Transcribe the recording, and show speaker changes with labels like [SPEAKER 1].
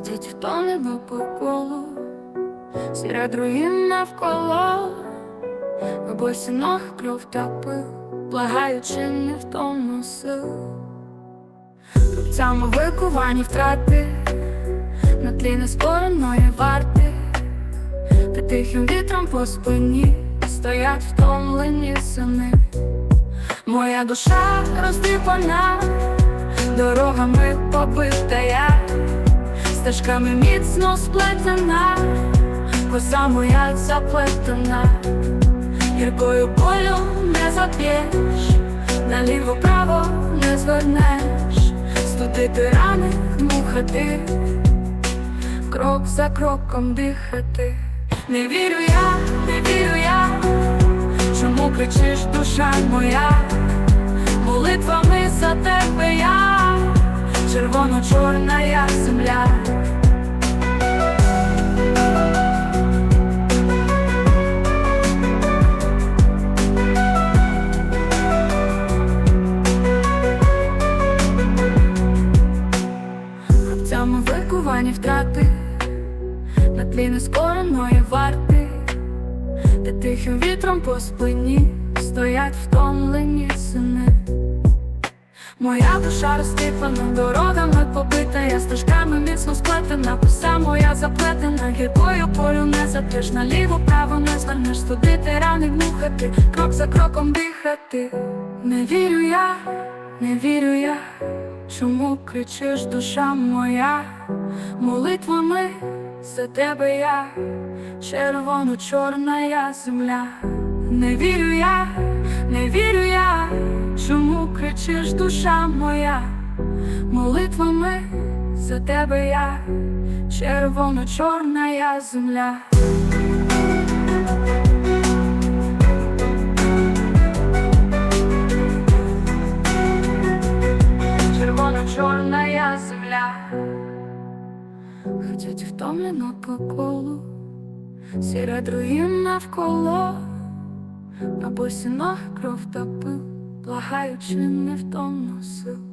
[SPEAKER 1] Ходять в то небо по колу, серед руїн навколо, в босінах кров та пил, благаючи не в тому сил. Рубцями викувані втрати, на тлі нескореної варти, та тихим вітром по спині стоять втомлені сини. Моя душа роздипана, дорогами побита я, стежками міцно сплетена, коса моя заплетена, гіркою болю не зап'єш, наліво право не звернеш, студити рани, дмухати, крок за кроком дихати. Не вірю я, не вірю я. Чому кричиш, душа моя, молитвами за тебе я, червоно-чорна я земля. Рубцями викувані втрати, на тлі нескореної варти. Де тихим вітром по спині стоять втомлені сини. Моя душа розтіпана, дорогами побита, я стежками міцно сплетена, коса моя заплетена, гіркою полю не затреш, наліво право не звернеш, студити рани дмухати, крок за кроком дихати. Не вірю я, не вірю я, чому кричиш, душа моя, молитвами за тебе я, червоно-чорна я земля. Не вірю я, не вірю я, чому кричиш, душа моя, молитвами за тебе я, червоно-чорна я земля. Червоно-чорна я земля. Ходять втомлено по колу, серед руїн навколо, на босінах кров та пил, благаючи не в тому сил.